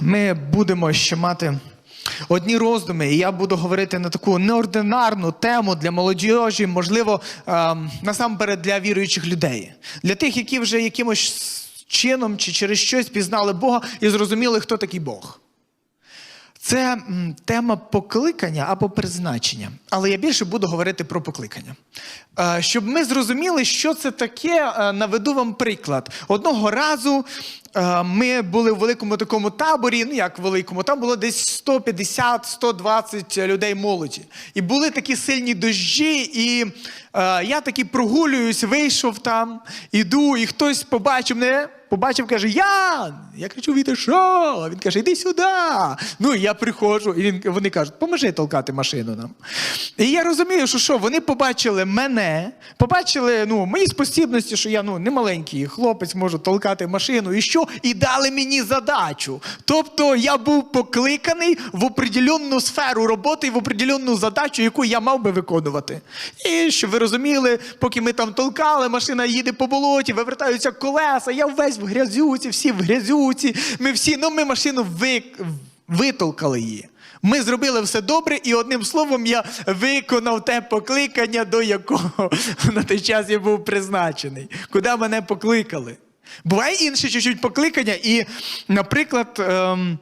ми будемо ще мати одні роздуми, і я буду говорити на таку неординарну тему для молодіжі, можливо, ем, насамперед для віруючих людей, для тих, які вже якимось чином чи через щось пізнали Бога і зрозуміли, хто такий Бог. Це тема покликання або призначення. Але я більше буду говорити про покликання. Е, Щоб ми зрозуміли, що це таке, е, наведу вам приклад. Одного разу ми були в великому такому таборі, ну як великому, там було десь 150-120 людей молоді. І були такі сильні дощі, і е, я таки прогулююсь, вийшов там, іду, і хтось побачив мене. Побачив, каже, Ян! Я кричу, Вітер, що? Він каже, іди сюди. Ну, і я приходжу, і він, вони кажуть, поможи толкати машину нам. І я розумію, що що, вони побачили мене, побачили ну, мої спосібності, що я ну, не маленький хлопець, можу толкати машину, і що? І дали мені задачу. Тобто я був покликаний в определенну сферу роботи і в определенну задачу, яку я мав би виконувати. І щоб ви розуміли, поки ми там толкали, машина їде по болоті, вивертаються колеса, я весь в грязюці, всі в грязюці. Ми всі, ну ми машину ви, витолкали її. Ми зробили все добре, і одним словом я виконав те покликання, до якого на той час я був призначений, куди мене покликали. Буває інше чуть-чуть покликання, і, наприклад, ем,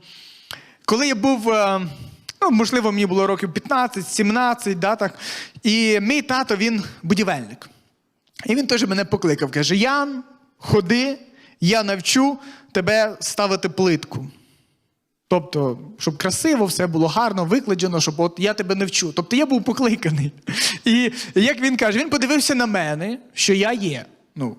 коли я був. ем, Ну, можливо, мені було років 15-17, да, так. І мій тато він будівельник. І він теж мене покликав. Каже: Ян, ходи, я навчу тебе ставити плитку. Тобто, щоб красиво все було гарно викладено, щоб от я тебе не вчу. Тобто я був покликаний. І як він каже, він подивився на мене, що я є. Ну,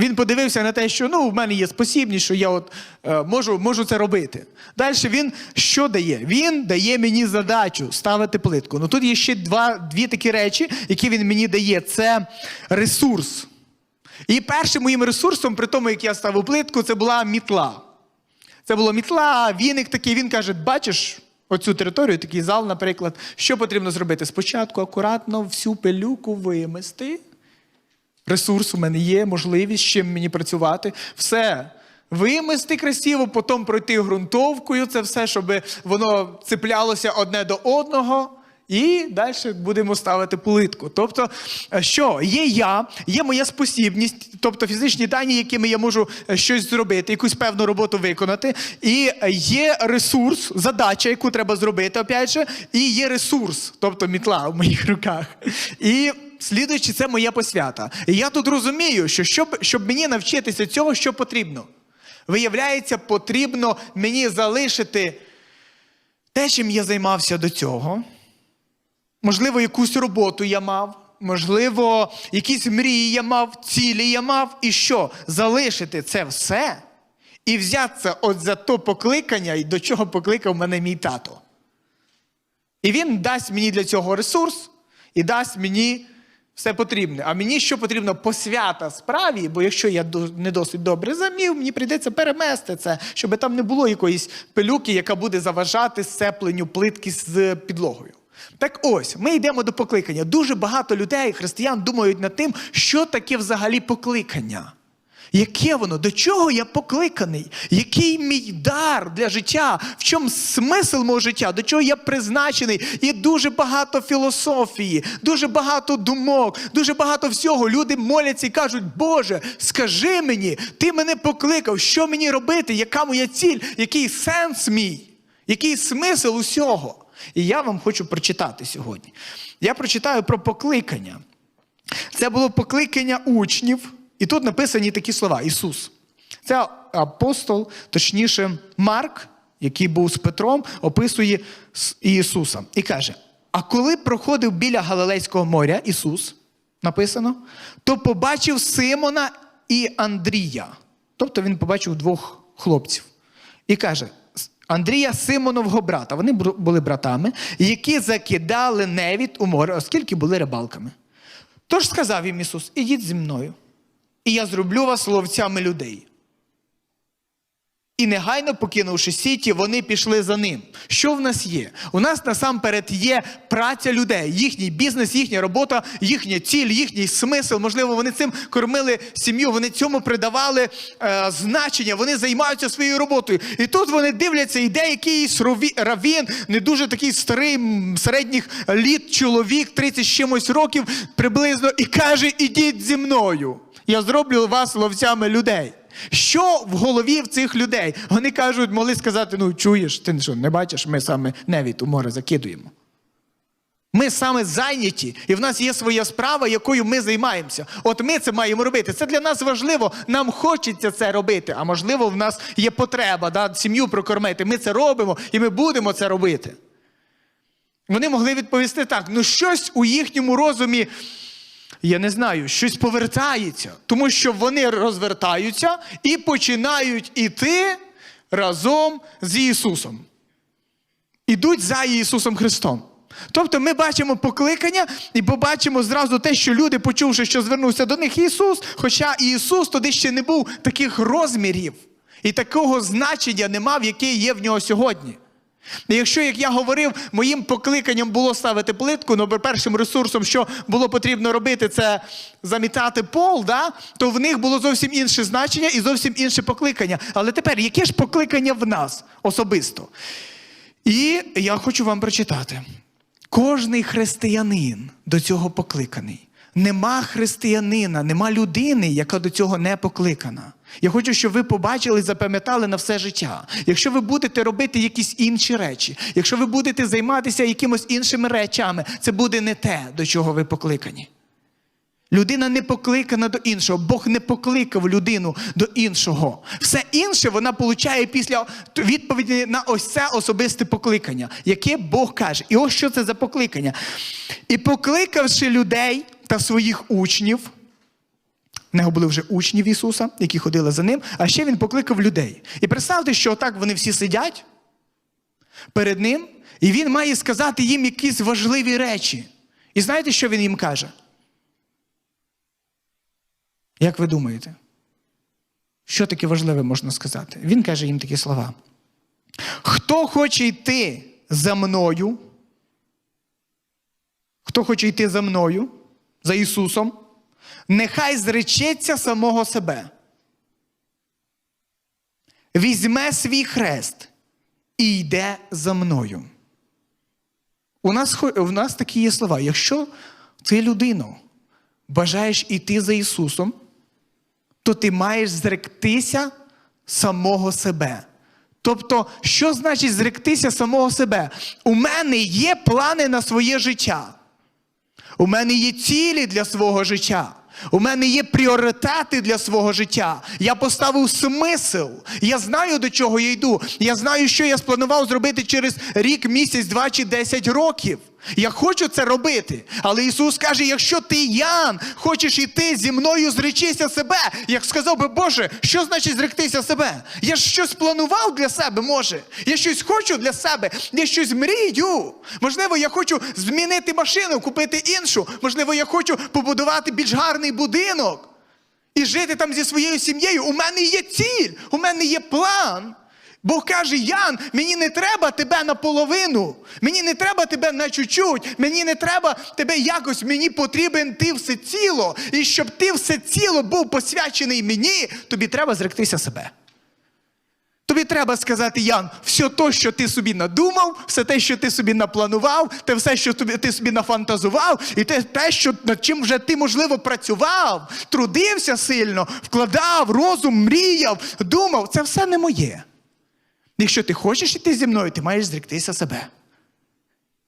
він подивився на те, що ну, в мене є спосібність, що я от, е, можу, можу це робити. Далі він що дає? Він дає мені задачу ставити плитку. Ну тут є ще два, дві такі речі, які він мені дає. Це ресурс. І першим моїм ресурсом, при тому, як я ставив плитку, це була мітла. Це була мітла, віник такий. Він каже: бачиш оцю територію, такий зал, наприклад, що потрібно зробити? Спочатку акуратно всю пилюку вимести. Ресурс у мене є, можливість з чим мені працювати. Все. Вимести красиво, потім пройти ґрунтовкою, це все, щоб воно цеплялося одне до одного. І далі будемо ставити плитку. Тобто, е, що є я, є моя спосібність, тобто фізичні дані, якими я можу е, щось зробити, якусь певну роботу виконати. І е, є ресурс, задача, яку треба зробити, опять же, і є ресурс, тобто мітла в моїх руках. І слідуючи, це моя посвята. І я тут розумію, що щоб, щоб мені навчитися цього, що потрібно. Виявляється, потрібно мені залишити те, чим я займався до цього. Можливо, якусь роботу я мав, можливо, якісь мрії я мав, цілі я мав, і що? Залишити це все і взятися от за то покликання, і до чого покликав мене мій тато. І він дасть мені для цього ресурс і дасть мені все потрібне. А мені що потрібно? Посвята справі, бо якщо я не досить добре замів, мені прийдеться перемести це, щоб там не було якоїсь пилюки, яка буде заважати сцепленню плитки з підлогою. Так ось, ми йдемо до покликання. Дуже багато людей, християн, думають над тим, що таке взагалі покликання. Яке воно? До чого я покликаний? Який мій дар для життя? В чому смисл мого життя? До чого я призначений? І дуже багато філософії, дуже багато думок, дуже багато всього. Люди моляться і кажуть, Боже, скажи мені, ти мене покликав, що мені робити, яка моя ціль, який сенс мій, який смисл усього? І я вам хочу прочитати сьогодні. Я прочитаю про покликання. Це було покликання учнів, і тут написані такі слова: Ісус. Це апостол, точніше, Марк, який був з Петром, описує Ісуса і каже: А коли проходив біля Галилейського моря Ісус, написано, то побачив Симона і Андрія. Тобто він побачив двох хлопців. І каже: Андрія Симонового брата, вони були братами, які закидали невід у море, оскільки були рибалками. Тож сказав їм Ісус: ідіть зі мною, і я зроблю вас ловцями людей. і негайно покинувши сіті, вони пішли за ним. Що в нас є? У нас насамперед є праця людей, їхній бізнес, їхня робота, їхня ціль, їхній смисл. Можливо, вони цим кормили сім'ю, вони цьому придавали е, значення, вони займаються своєю роботою. І тут вони дивляться, іде якийсь равін, не дуже такий старий, середніх літ чоловік, 30 з чимось років приблизно, і каже: ідіть зі мною. Я зроблю вас ловцями людей. Що в голові в цих людей? Вони кажуть, могли сказати: ну чуєш, ти що, не бачиш, ми саме невід у море закидуємо. Ми саме зайняті, і в нас є своя справа, якою ми займаємося. От ми це маємо робити. Це для нас важливо. Нам хочеться це робити. А можливо, в нас є потреба да, сім'ю прокормити. Ми це робимо і ми будемо це робити. Вони могли відповісти так: ну щось у їхньому розумі, я не знаю, щось повертається, тому що вони розвертаються і починають іти разом з Ісусом. Ідуть за Ісусом Христом. Тобто ми бачимо покликання і побачимо зразу те, що люди, почувши, що звернувся до них Ісус, хоча Ісус тоді ще не був таких розмірів і такого значення не мав, яке є в нього сьогодні. І якщо, як я говорив, моїм покликанням було ставити плитку, ну першим ресурсом, що було потрібно робити, це замітати пол, да? то в них було зовсім інше значення і зовсім інше покликання. Але тепер, яке ж покликання в нас особисто? І я хочу вам прочитати. Кожний християнин до цього покликаний. Нема християнина, нема людини, яка до цього не покликана. Я хочу, щоб ви побачили і запам'ятали на все життя. Якщо ви будете робити якісь інші речі, якщо ви будете займатися якимось іншими речами, це буде не те, до чого ви покликані. Людина не покликана до іншого. Бог не покликав людину до іншого. Все інше вона получає після відповіді на ось це особисте покликання, яке Бог каже. І ось що це за покликання. І покликавши людей та своїх учнів, в нього були вже учнів Ісуса, які ходили за ним, а ще він покликав людей. І представте, що отак вони всі сидять перед ним, і він має сказати їм якісь важливі речі. І знаєте, що він їм каже? Як ви думаєте? Що таке важливе можна сказати? Він каже їм такі слова. Хто хоче йти за мною? Хто хоче йти за мною, за Ісусом, нехай зречеться самого себе. Візьме свій хрест і йде за мною. У нас, у нас такі є слова. Якщо ти людину бажаєш іти за Ісусом, то ти маєш зректися самого себе. Тобто, що значить зректися самого себе? У мене є плани на своє життя. У мене є цілі для свого життя. У мене є пріоритети для свого життя. Я поставив смисл. Я знаю, до чого я йду. Я знаю, що я спланував зробити через рік, місяць, два чи десять років. Я хочу це робити. Але Ісус каже: якщо ти, Ян, хочеш іти зі мною, зречися себе, як сказав би, Боже, що значить зректися себе? Я ж щось планував для себе, може. Я щось хочу для себе, я щось мрію. Можливо, я хочу змінити машину, купити іншу. Можливо, я хочу побудувати більш гарний будинок і жити там зі своєю сім'єю. У мене є ціль, у мене є план. Бог каже: Ян, мені не треба тебе наполовину, мені не треба тебе на чуть-чуть, мені не треба тебе якось, мені потрібен ти все ціло. І щоб ти все ціло був посвячений мені, тобі треба зректися себе. Тобі треба сказати, Ян, все те, що ти собі надумав, все те, що ти собі напланував, те все, що тобі, ти собі нафантазував, і те, те, що над чим вже ти, можливо, працював, трудився сильно, вкладав розум, мріяв, думав, це все не моє. Якщо ти хочеш іти зі мною, ти маєш зріктися себе.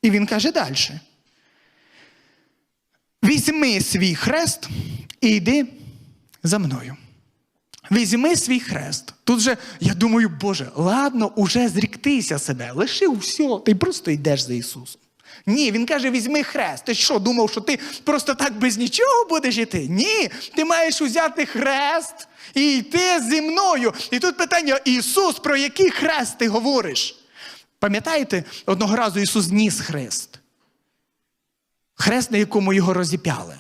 І він каже далі. Візьми свій хрест і йди за мною. Візьми свій хрест. Тут же, я думаю, Боже, ладно, уже зріктися себе, лиши все, ти просто йдеш за Ісусом. Ні, він каже: візьми хрест. Ти що, думав, що ти просто так без нічого будеш йти? Ні, ти маєш узяти хрест і йти зі мною. І тут питання: Ісус, про який хрест ти говориш? Пам'ятаєте, одного разу Ісус ніс хрест. Хрест, на якому його розіп'яли.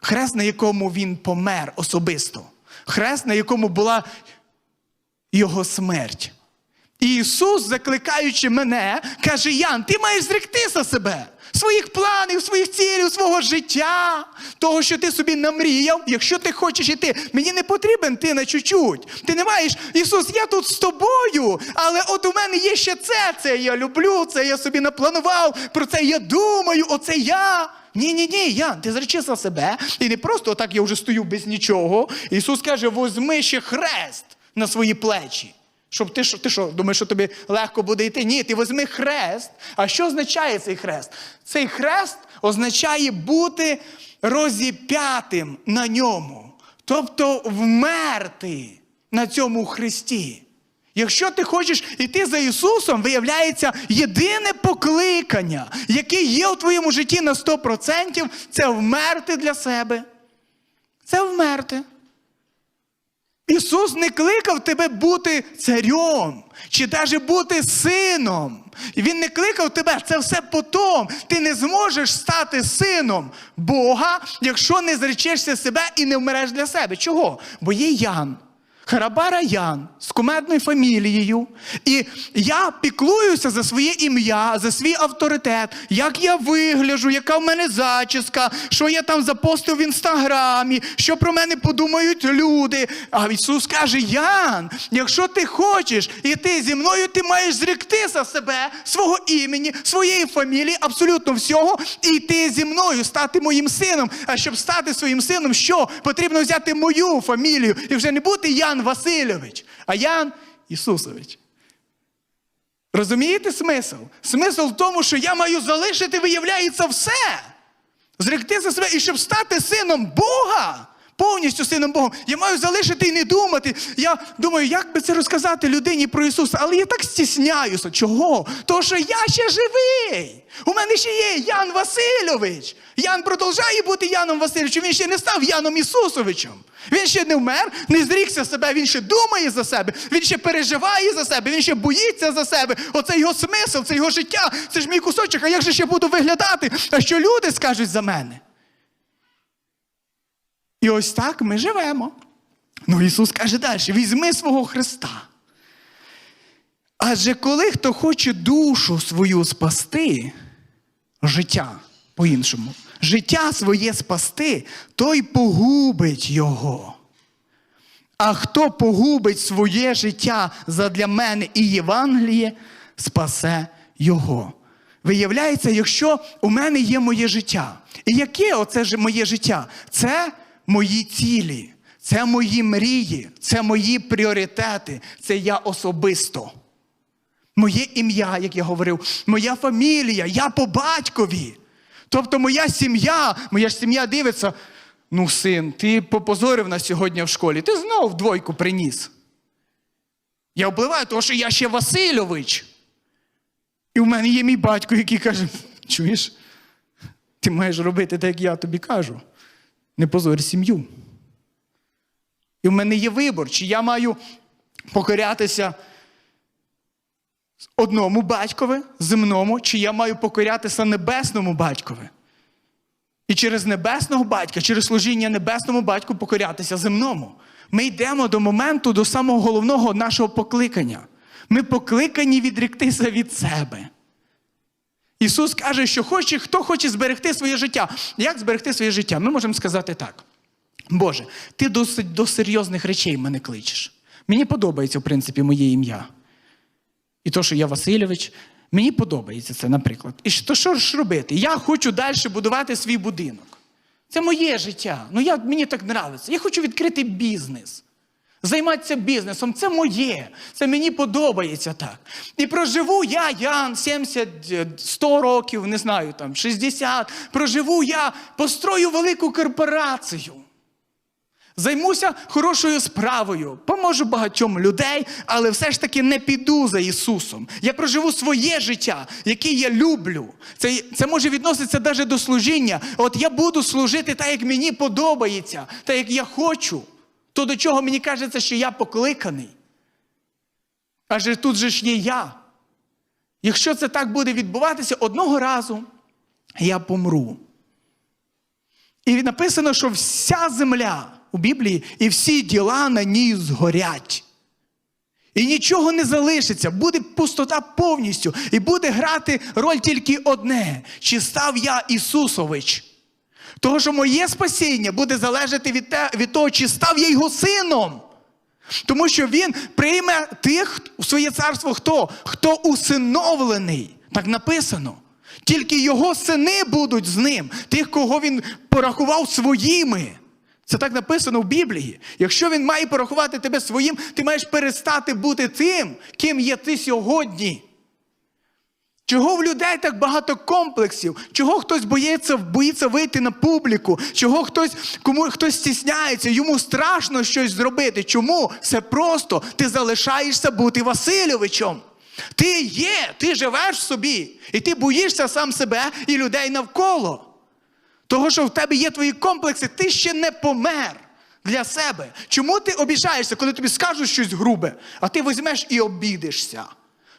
Хрест, на якому він помер особисто. Хрест, на якому була його смерть. І Ісус, закликаючи мене, каже: Ян, ти маєш зректися себе, своїх планів, своїх цілей, свого життя, того, що ти собі намріяв. Якщо ти хочеш іти, мені не потрібен ти на чуть-чуть. Ти не маєш, Ісус, я тут з тобою, але от у мене є ще це. Це я люблю, це я собі напланував, про це я думаю, оце я. Ні, ні, ні, Ян, ти зречися себе. І не просто отак я вже стою без нічого. Ісус каже: возьми ще хрест на свої плечі. Щоб ти що, ти що, думаєш, що тобі легко буде йти? Ні, ти візьми хрест. А що означає цей хрест? Цей хрест означає бути розіп'ятим на ньому, тобто вмерти на цьому хресті. Якщо ти хочеш йти за Ісусом, виявляється, єдине покликання, яке є у твоєму житті на 100%, це вмерти для себе. Це вмерти. Ісус не кликав тебе бути царем чи навіть бути сином. Він не кликав тебе, це все потом. Ти не зможеш стати сином Бога, якщо не зречешся себе і не вмереш для себе. Чого? Бо є Ян. Харабара Ян з кумедною фамілією. І я піклуюся за своє ім'я, за свій авторитет, як я вигляжу, яка в мене зачіска, що я там запостив в інстаграмі, що про мене подумають люди. А Ісус каже: Ян, якщо ти хочеш іти зі мною, ти маєш зректися себе, свого імені, своєї фамілії, абсолютно всього, і йти зі мною, стати моїм сином. А щоб стати своїм сином, що? Потрібно взяти мою фамілію і вже не бути Ян Васильович, а Ян Ісусович. Розумієте смисл? Смисл в тому, що я маю залишити, виявляється, все. Зректися себе, і щоб стати сином Бога, повністю сином Богом, я маю залишити і не думати. Я думаю, як би це розказати людині про Ісуса, але я так стісняюся. Чого? Тому що я ще живий. У мене ще є Ян Васильович. Ян продовжує бути Яном Васильовичем, він ще не став Яном Ісусовичем. Він ще не вмер, не зрікся себе, він ще думає за себе, він ще переживає за себе, він ще боїться за себе. Оце його смисл, це його життя, це ж мій кусочок, а як же ще буду виглядати? А що люди скажуть за мене? І ось так ми живемо. Ну Ісус каже далі: візьми свого Христа. Адже коли хто хоче душу свою спасти, життя по-іншому, життя своє спасти, той погубить його. А хто погубить своє життя задля мене і Євангеліє, спасе його. Виявляється, якщо у мене є моє життя, і яке оце моє життя? Це мої цілі, це мої мрії, це мої пріоритети, це я особисто. Моє ім'я, як я говорив, моя фамілія, я по батькові. Тобто моя сім'я, моя ж сім'я дивиться, ну, син, ти попозорив нас сьогодні в школі, ти знову двойку приніс. Я впливаю, тому що я ще Васильович. І в мене є мій батько, який каже: чуєш, ти маєш робити так, як я тобі кажу. Не позорь сім'ю. І в мене є вибор, чи я маю покорятися одному батькові, земному, чи я маю покорятися небесному батькові. І через небесного батька, через служіння небесному батьку покорятися земному. Ми йдемо до моменту, до самого головного нашого покликання. Ми покликані відректися від себе. Ісус каже, що хоче, хто хоче зберегти своє життя. Як зберегти своє життя? Ми можемо сказати так. Боже, ти досить до серйозних речей мене кличеш. Мені подобається, в принципі, моє ім'я. І то, що я Васильович, мені подобається це, наприклад. І то що ж робити? Я хочу далі будувати свій будинок. Це моє життя. Ну, я, мені так подобається. Я хочу відкрити бізнес. Займатися бізнесом це моє, це мені подобається так. І проживу я, Ян, 70, 100 років, не знаю, там, 60, проживу я, построю велику корпорацію. Займуся хорошою справою, поможу багатьом людей, але все ж таки не піду за Ісусом. Я проживу своє життя, яке я люблю. Це, це може відноситися навіть до служіння. От я буду служити так, як мені подобається, так як я хочу. То до чого мені кажеться, що я покликаний. Адже тут же ж є я. Якщо це так буде відбуватися, одного разу я помру. І написано, що вся земля у Біблії і всі діла на ній згорять. І нічого не залишиться, буде пустота повністю, і буде грати роль тільки одне: чи став я Ісусович? Того, що моє спасіння буде залежати від, те, від того, чи став я його сином. Тому що він прийме тих в своє царство хто? Хто усиновлений. Так написано. Тільки його сини будуть з ним, тих, кого він порахував своїми. Це так написано в Біблії. Якщо він має порахувати тебе своїм, ти маєш перестати бути тим, ким є ти сьогодні. Чого в людей так багато комплексів? Чого хтось боїться, боїться вийти на публіку? Чого хтось кому хтось стісняється, йому страшно щось зробити? Чому? Все просто ти залишаєшся бути Васильовичем. Ти є, ти живеш в собі, і ти боїшся сам себе і людей навколо. Того, що в тебе є твої комплекси, ти ще не помер для себе. Чому ти обіжаєшся, коли тобі скажуть щось грубе, а ти візьмеш і обідишся?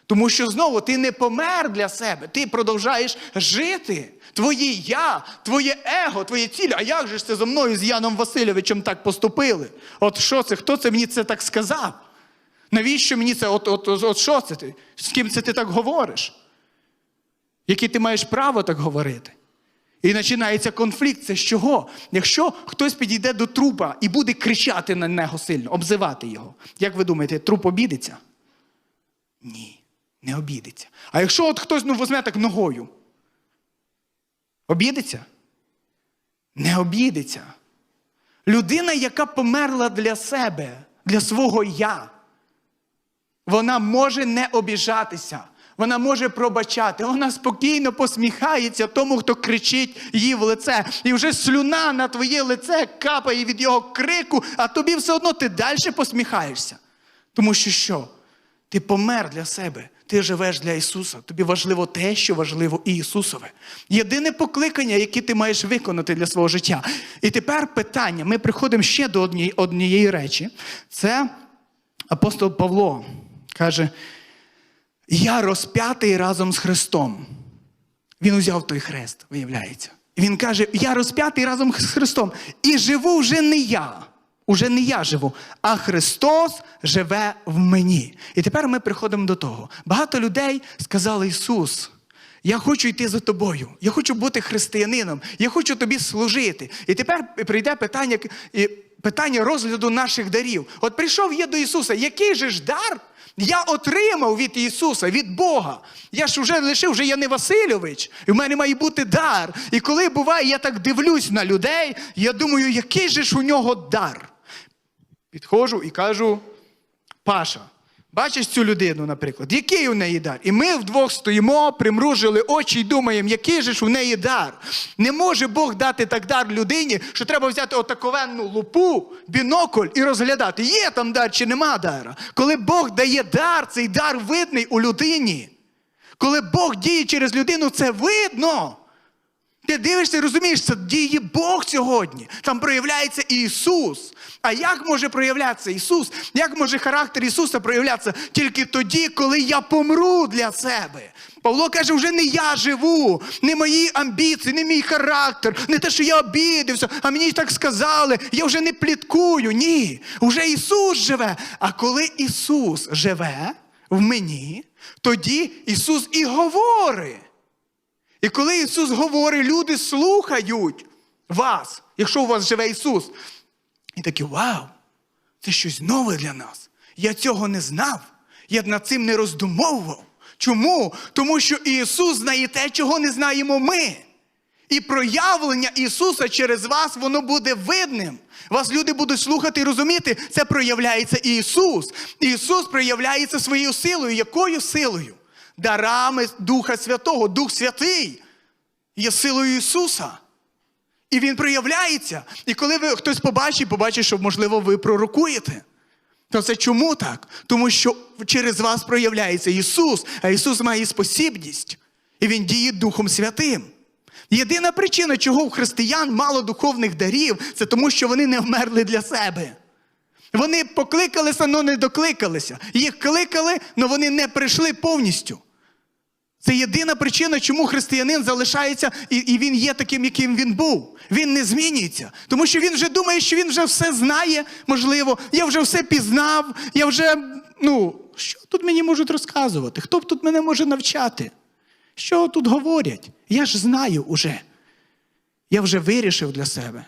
Тому що знову ти не помер для себе, ти продовжаєш жити. Твоє я, твоє его, твоє ціль. А як же ж це зо мною з Яном Васильовичем так поступили? От що це? Хто це мені це так сказав? Навіщо мені це? От, от, от, що це ти? З ким це ти так говориш? Яке ти маєш право так говорити? І починається конфлікт. Це з чого? Якщо хтось підійде до трупа і буде кричати на нього сильно, обзивати його, як ви думаєте, труп обідеться? Ні, не обідеться. А якщо от хтось ну, візьме так ногою, обідеться? Не обідеться. Людина, яка померла для себе, для свого я, вона може не обіжатися. Вона може пробачати, вона спокійно посміхається тому, хто кричить їй в лице. І вже слюна на твоє лице капає від його крику, а тобі все одно ти далі посміхаєшся. Тому що що? Ти помер для себе, ти живеш для Ісуса. Тобі важливо те, що важливо і Ісусове. Єдине покликання, яке ти маєш виконати для свого життя. І тепер питання: ми приходимо ще до однієї, однієї речі. Це апостол Павло каже. Я розп'ятий разом з Христом. Він узяв той хрест, виявляється. Він каже: Я розп'ятий разом з Христом. І живу вже не я. Уже не я живу, а Христос живе в мені. І тепер ми приходимо до того. Багато людей сказали Ісус. Я хочу йти за тобою, я хочу бути християнином, я хочу тобі служити. І тепер прийде питання питання розгляду наших дарів. От прийшов я до Ісуса, який же ж дар я отримав від Ісуса, від Бога. Я ж вже лишив, вже я не Васильович, і в мене має бути дар. І коли буває, я так дивлюсь на людей, я думаю, який же ж у нього дар. Підходжу і кажу: Паша. Бачиш цю людину, наприклад, який у неї дар? І ми вдвох стоїмо, примружили очі і думаємо, який же ж у неї дар. Не може Бог дати так дар людині, що треба взяти отаковенну лупу, бінокль і розглядати, є там дар чи нема дара. Коли Бог дає дар, цей дар видний у людині. Коли Бог діє через людину, це видно. Ти дивишся і розумієш, це діє Бог сьогодні. Там проявляється Ісус. А як може проявлятися Ісус? Як може характер Ісуса проявлятися тільки тоді, коли я помру для себе? Павло каже, вже не я живу, не мої амбіції, не мій характер, не те, що я обідався, а мені так сказали, я вже не пліткую. Ні. Вже Ісус живе. А коли Ісус живе в мені, тоді Ісус і говорить. І коли Ісус говорить, люди слухають вас, якщо у вас живе Ісус. І такі, вау, це щось нове для нас. Я цього не знав. Я над цим не роздумовував. Чому? Тому що Ісус знає те, чого не знаємо ми. І проявлення Ісуса через вас, воно буде видним. Вас люди будуть слухати і розуміти, це проявляється Ісус. Ісус проявляється своєю силою. Якою силою? Дарами Духа Святого, Дух Святий є силою Ісуса. І Він проявляється. І коли ви хтось побачить, побачить, що, можливо, ви пророкуєте. То це чому так? Тому що через вас проявляється Ісус, а Ісус має спосібність, і Він діє Духом Святим. Єдина причина, чого у християн мало духовних дарів, це тому, що вони не вмерли для себе. Вони покликалися, але не докликалися. Їх кликали, але вони не прийшли повністю. Це єдина причина, чому християнин залишається і, і він є таким, яким він був. Він не змінюється. Тому що він вже думає, що він вже все знає, можливо, я вже все пізнав, я вже, ну, Що тут мені можуть розказувати? Хто б тут мене може навчати? Що тут говорять? Я ж знаю уже. Я вже вирішив для себе.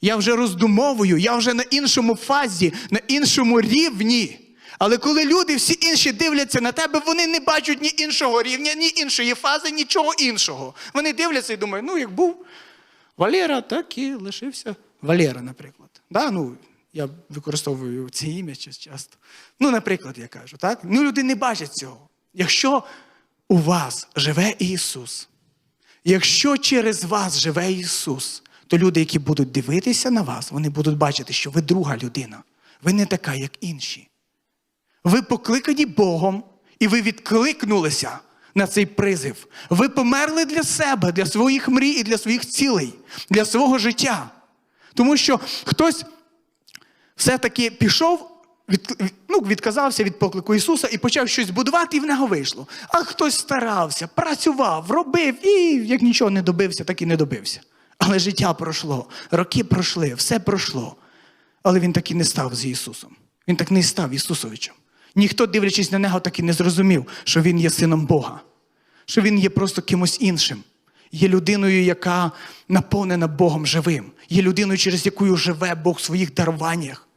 Я вже роздумовую, я вже на іншому фазі, на іншому рівні. Але коли люди всі інші дивляться на тебе, вони не бачать ні іншого рівня, ні іншої фази, нічого іншого. Вони дивляться і думають, ну як був Валера, так і лишився Валера, наприклад. Да? Ну, я використовую це ім'я часто. Ну, наприклад, я кажу, так? Ну, люди не бачать цього. Якщо у вас живе Ісус, Якщо через вас живе Ісус, то люди, які будуть дивитися на вас, вони будуть бачити, що ви друга людина. Ви не така, як інші. Ви покликані Богом, і ви відкликнулися на цей призив. Ви померли для себе, для своїх мрій і для своїх цілей, для свого життя. Тому що хтось все-таки пішов, від, ну, відказався від поклику Ісуса і почав щось будувати, і в нього вийшло. А хтось старався, працював, робив і як нічого не добився, так і не добився. Але життя пройшло, роки пройшли, все пройшло. Але він так і не став з Ісусом. Він так не став Ісусовичем. Ніхто, дивлячись на нього, так і не зрозумів, що він є сином Бога, що він є просто кимось іншим. Є людиною, яка наповнена Богом живим, є людиною, через яку живе Бог в своїх даруваннях,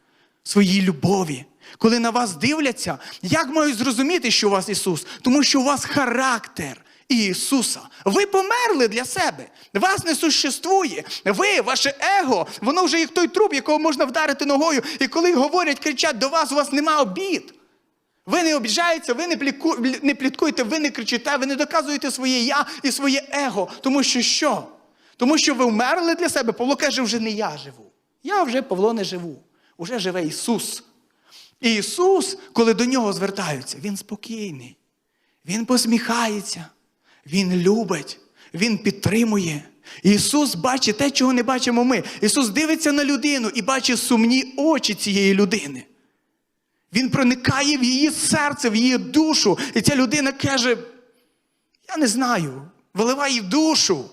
своїй любові. Коли на вас дивляться, як мають зрозуміти, що у вас Ісус? Тому що у вас характер Ісуса. Ви померли для себе. Вас не существує. Ви, ваше его, воно вже як той труп, якого можна вдарити ногою. І коли говорять, кричать до вас, у вас нема обід. Ви не обіжаєтеся, ви не, не пліткуєте, ви не кричите, ви не доказуєте своє я і своє его. Тому що що? Тому що ви вмерли для себе. Павло каже, вже не я живу. Я вже Павло не живу. Уже живе Ісус. І Ісус, коли до нього звертаються, Він спокійний, Він посміхається, Він любить, Він підтримує. Ісус бачить те, чого не бачимо ми. Ісус дивиться на людину і бачить сумні очі цієї людини. Він проникає в її серце, в її душу. І ця людина каже: Я не знаю, виливай душу,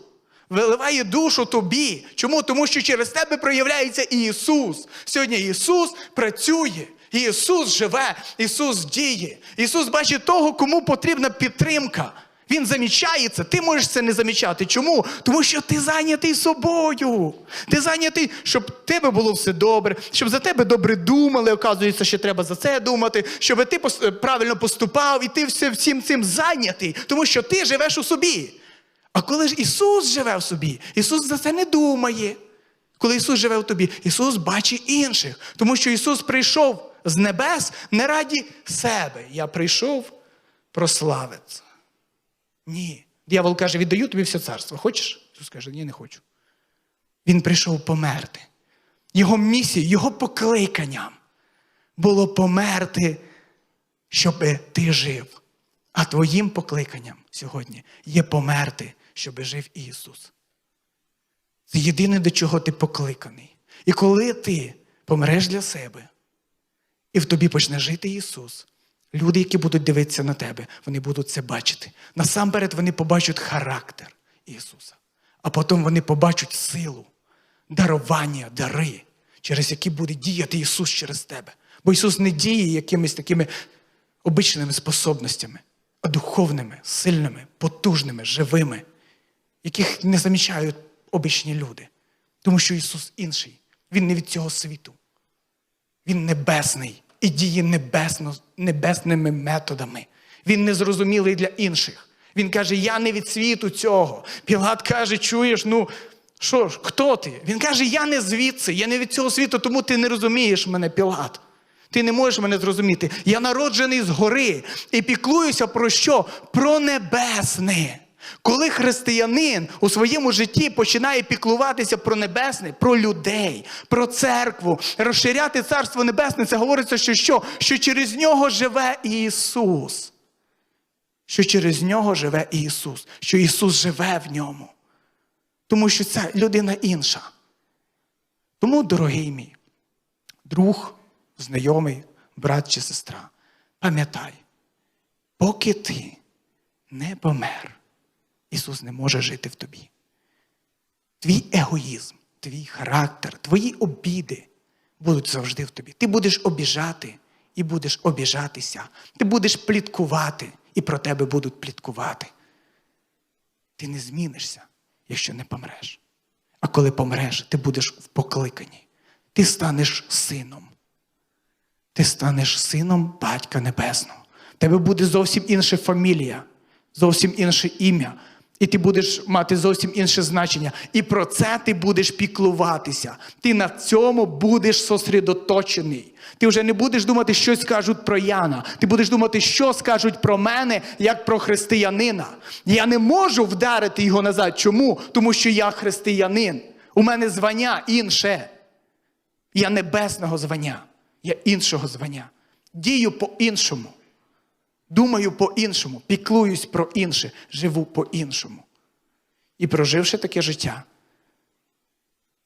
виливає душу тобі. Чому? Тому що через тебе проявляється Ісус. Сьогодні Ісус працює, Ісус живе, Ісус діє. Ісус бачить того, кому потрібна підтримка. Він замічає це, ти можеш це не замічати. Чому? Тому що ти зайнятий собою. Ти зайнятий, щоб тебе було все добре, щоб за тебе добре думали. Оказується, що треба за це думати, щоб ти правильно поступав, і ти всім цим зайнятий, тому що ти живеш у собі. А коли ж Ісус живе в собі, Ісус за це не думає. Коли Ісус живе в тобі, Ісус бачить інших, тому що Ісус прийшов з небес не раді себе. Я прийшов прославитися. Ні. Дьявол каже, віддаю тобі все царство. Хочеш? Ісус каже, ні, не хочу. Він прийшов померти. Його місією, його покликанням було померти, щоб ти жив. А твоїм покликанням сьогодні є померти, щоб жив Ісус. Це єдине, до чого ти покликаний. І коли ти помреш для себе, і в тобі почне жити Ісус, люди, які будуть дивитися на тебе, вони будуть це бачити. Насамперед вони побачать характер Ісуса, а потім вони побачать силу, дарування, дари, через які буде діяти Ісус через тебе. Бо Ісус не діє якимись такими обичними способностями, а духовними, сильними, потужними, живими, яких не замічають обичні люди. Тому що Ісус інший. Він не від цього світу. Він небесний і діє небесно, небесними методами. Він незрозумілий для інших. Він каже: Я не від світу цього. Пілат каже: чуєш, ну що ж, хто ти? Він каже: Я не звідси, я не від цього світу, тому ти не розумієш мене, Пілат. Ти не можеш мене зрозуміти. Я народжений згори і піклуюся про що? Про небесне. Коли християнин у своєму житті починає піклуватися про небесне, про людей, про церкву, розширяти царство небесне, це говориться, що що? Що через нього живе Ісус. Що через нього живе Ісус, що Ісус живе в ньому. Тому що це людина інша. Тому, дорогий мій, друг, знайомий, брат чи сестра, пам'ятай, поки ти не помер, Ісус не може жити в тобі. Твій егоїзм, твій характер, твої обіди будуть завжди в тобі. Ти будеш обіжати і будеш обіжатися. Ти будеш пліткувати, і про тебе будуть пліткувати. Ти не змінишся, якщо не помреш. А коли помреш, ти будеш в покликанні. Ти станеш сином. Ти станеш сином Батька Небесного. Тебе буде зовсім інша фамілія, зовсім інше ім'я. І ти будеш мати зовсім інше значення. І про це ти будеш піклуватися. Ти на цьому будеш сосредоточений. Ти вже не будеш думати, що скажуть про Яна. Ти будеш думати, що скажуть про мене, як про християнина. Я не можу вдарити його назад. Чому? Тому що я християнин. У мене звання інше. Я небесного звання, я іншого звання. Дію по-іншому. Думаю по-іншому, піклуюсь про інше, живу по-іншому. І проживши таке життя,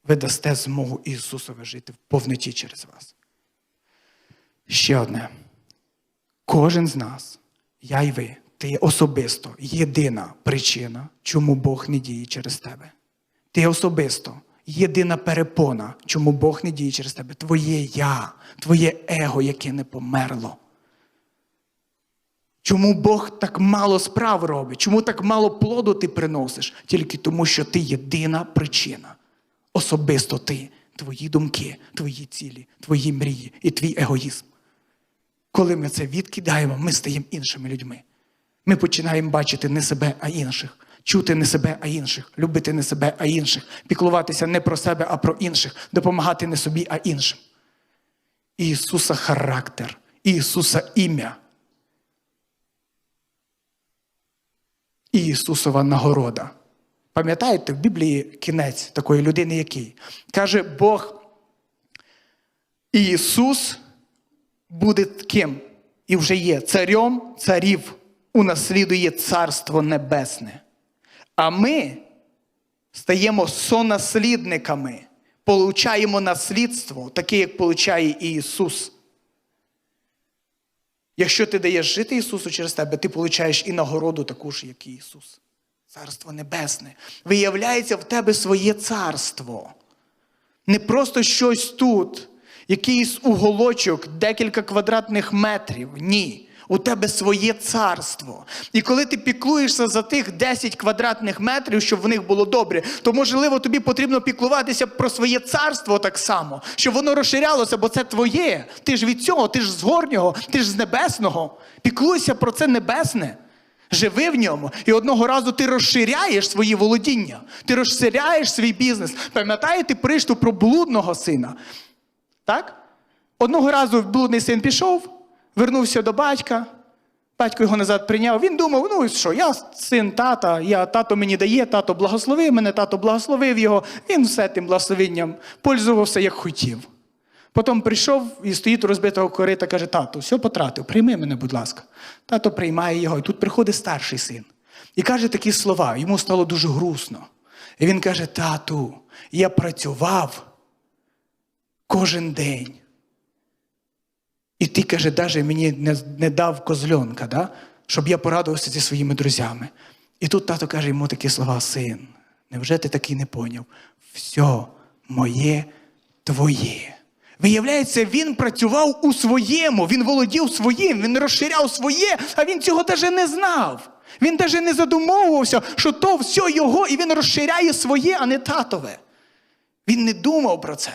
ви дасте змогу Ісусові жити в повноті через вас. Ще одне. Кожен з нас, я й ви, ти особисто єдина причина, чому Бог не діє через тебе. Ти особисто єдина перепона, чому Бог не діє через тебе. Твоє я, твоє его, яке не померло. Чому Бог так мало справ робить? Чому так мало плоду ти приносиш? Тільки тому, що ти єдина причина. Особисто ти, твої думки, твої цілі, твої мрії і твій егоїзм. Коли ми це відкидаємо, ми стаємо іншими людьми. Ми починаємо бачити не себе, а інших, чути не себе, а інших, любити не себе, а інших, піклуватися не про себе, а про інших, допомагати не собі, а іншим. Ісуса характер, Ісуса ім'я. І Ісусова нагорода. Пам'ятаєте, в Біблії кінець такої людини, який? Каже Бог, Ісус буде ким? І вже є царем царів, унаслідує Царство Небесне. А ми стаємо сонаслідниками, получаємо наслідство, таке, як получає і Ісус. Якщо ти даєш жити Ісусу через тебе, ти получаєш і нагороду таку ж, як і Ісус. Царство Небесне. Виявляється в тебе своє царство. Не просто щось тут, якийсь уголочок, декілька квадратних метрів. Ні. У тебе своє царство. І коли ти піклуєшся за тих 10 квадратних метрів, щоб в них було добре, то можливо тобі потрібно піклуватися про своє царство так само, щоб воно розширялося, бо це твоє. Ти ж від цього, ти ж з горнього, ти ж з небесного. Піклуйся про це небесне. Живи в ньому, і одного разу ти розширяєш свої володіння, ти розширяєш свій бізнес. Пам'ятаєте пришту про блудного сина? Так? Одного разу блудний син пішов, вернувся до батька. Батько його назад прийняв. Він думав: ну що, я син тата, я тато мені дає, тато благословив мене, тато благословив його. Він все тим благословенням пользувався, як хотів. Потім прийшов і стоїть у розбитого корита, каже: тату, все потратив, прийми мене, будь ласка. Тато приймає його. І тут приходить старший син. І каже такі слова. Йому стало дуже грустно. І він каже: Тату, я працював кожен день. І ти, каже, навіть мені не, не дав козльонка, да? щоб я порадувався зі своїми друзями. І тут тато каже йому такі слова: син, невже ти таки не поняв? Все моє твоє. Виявляється, він працював у своєму, він володів своїм, він розширяв своє, а він цього навіть не знав. Він навіть не задумовувався, що то все його, і він розширяє своє, а не татове. Він не думав про це.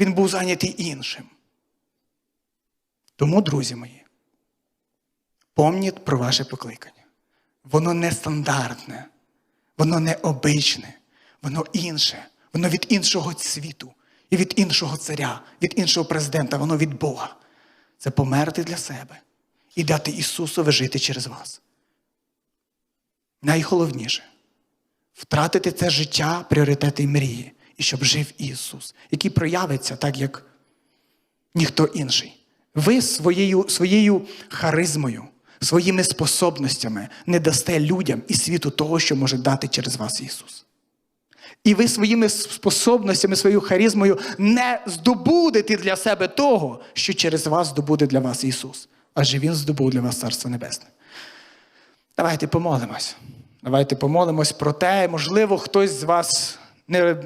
Він був зайнятий іншим. Тому, друзі мої, помніть про ваше покликання. Воно не стандартне, воно не обичне, воно інше, воно від іншого світу і від іншого царя, від іншого президента, воно від Бога. Це померти для себе і дати Ісусові жити через вас. Найголовніше втратити це життя, пріоритети і мрії, і щоб жив Ісус, який проявиться так, як ніхто інший. Ви своєю, своєю харизмою, своїми способностями не дасте людям і світу того, що може дати через вас Ісус. І ви своїми способностями, своєю харизмою не здобудете для себе того, що через вас здобуде для вас Ісус. Адже Він здобув для вас Царство Небесне. Давайте помолимось. Давайте помолимось про те, можливо, хтось з вас не,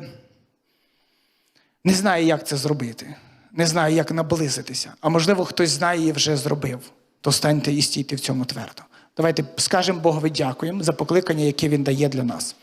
не знає, як це зробити. Не знає, як наблизитися. А можливо, хтось знає і вже зробив. То станьте і стійте в цьому твердо. Давайте скажемо Богові дякуємо за покликання, яке Він дає для нас.